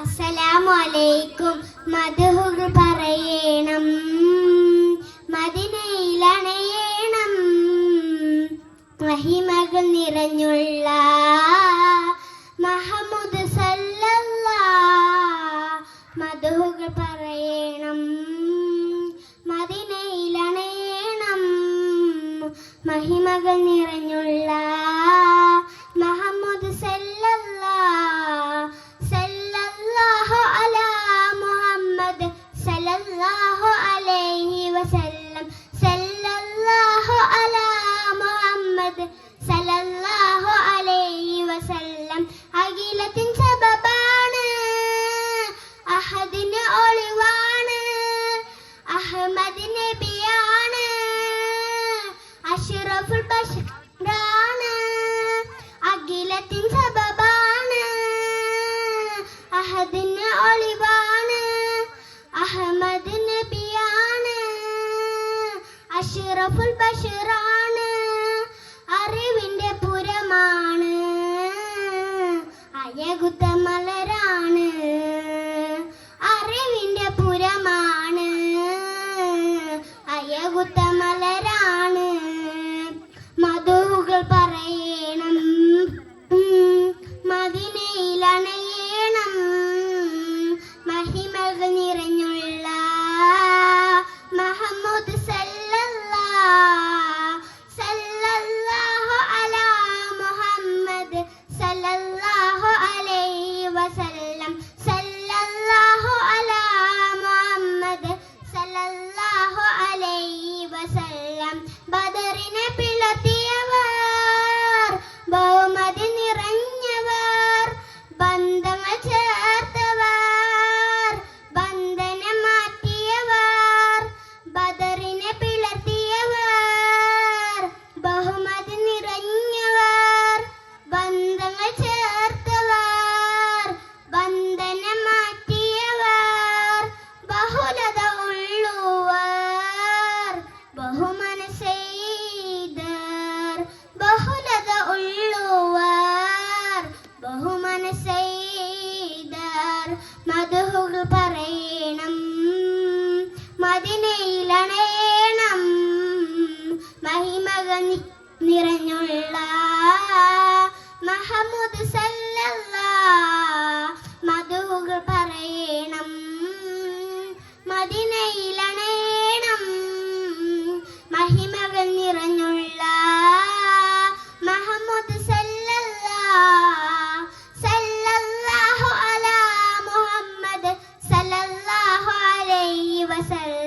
അസ്സലാമു അലൈക്കും മധുഹുകൾ പറയണം. മദിനയിലണയണം മഹിമകൾ നിറഞ്ഞുള്ള മഹമുദ് മധുഹുകൾ പറയണം. മദിനയിലണയണം മഹിമകൾ നിറഞ്ഞുള്ള ഒളിവാണ്. അഹമ്മദ് നബിയാണ്. അഷ്റഫുൽ ബഷറാണ്. അഖിലത്തിൻ സബബാണ്. അഹദിന് ഒളിവാണ്. അഹമ്മദ് നബിയാണ്. അഷ്റഫുൽ ബഷറാണ്. നിറഞ്ഞുള്ള മഹമ്മദ് സല്ലല്ല. മധുകൾ പറയണം മദിനയിലണയണം മഹിമകൾ നിറഞ്ഞുള്ള മഹമ്മദ് സല്ലല്ല. സല്ലല്ലാഹു അലാ മുഹമ്മദ് സല്ലല്ലാഹു അലൈഹി വസല്ലം.